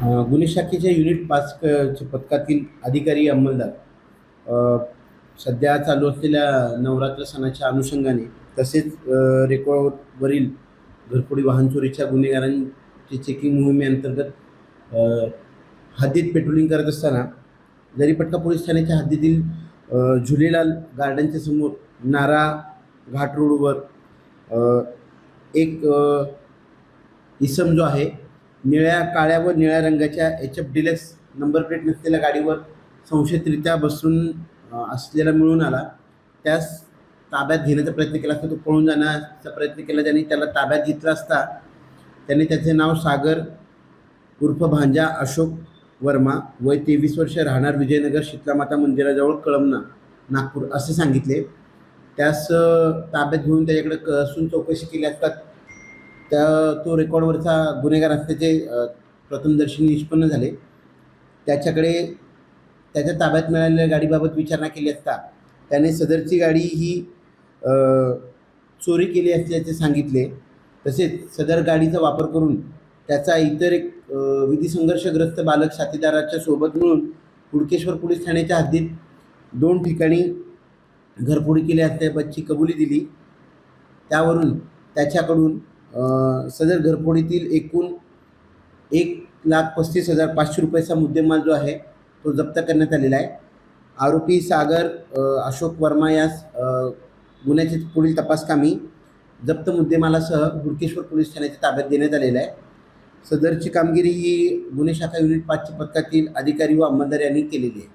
गुन्हे शाखेच्या युनिट पाच पथकातील अधिकारी अंमलदार सध्या चालू असलेल्या नवरात्र सणाच्या अनुषंगाने तसेच रेकॉर्डवरील घरफोडी वाहन चोरीच्या गुन्हेगारांची चेकिंग मोहिमेअंतर्गत हद्दीत पेट्रोलिंग करत असताना जरीपटका पोलीस ठाण्याच्या हद्दीतील झुलेलाल गार्डनच्या समोर नारा घाट रोडवर एक इसम जो आहे निळ्या काळ्या व निळ्या रंगाच्या H F deluxe number plate नसलेल्या गाडीवर संशयितरित्या बसून असलेला मिळून आला. त्यास ताब्यात घेण्याचा प्रयत्न केला असता तो पळून जाण्याचा प्रयत्न केला. त्याने त्याला ताब्यात घेतला असता त्याने त्याचे नाव सागर उर्फ भांजा अशोक वर्मा वय तेवीस वर्ष राहणार विजयनगर शीतलामाता मंदिराजवळ कळमना नागपूर असे सांगितले. त्यास ताब्यात घेऊन त्याच्याकडे कसून चौकशी केली असतात त्या तो रेकॉर्डवरचा गुन्हेगार असल्याचे प्रथमदर्शनी निष्पन्न झाले. त्याच्याकडे त्याच्या ताब्यात मिळालेल्या गाडीबाबत विचारणा केली असता त्याने सदरची गाडी ही चोरी केली असल्याचे सांगितले. तसेच सदर गाडीचा वापर करून त्याचा इतर एक विधी संघर्षग्रस्त बालक साथीदाराच्या सोबत मिळून हुडकेश्वर पोलीस ठाण्याच्या हद्दीत दोन ठिकाणी घरफोडी केली असल्याबाबतची कबुली दिली. त्यावरून त्याच्याकडून सदर घरफोडीतील एकूण एक लाख पस्तीस हजार पाचशे रुपयाचा मुद्देमाल जो आहे तो जप्त करण्यात आलेला आहे. आरोपी सागर अशोक वर्मा यास गुन्ह्याचे पुढील तपासकामी जप्त मुद्देमालासह हुडकेश्वर पोलीस ठाण्याच्या ताब्यात देण्यात आलेलं आहे. सदरची कामगिरी ही गुन्हे शाखा युनिट पाचच्या पथकातील अधिकारी व अंमलदार यांनी केलेली आहे.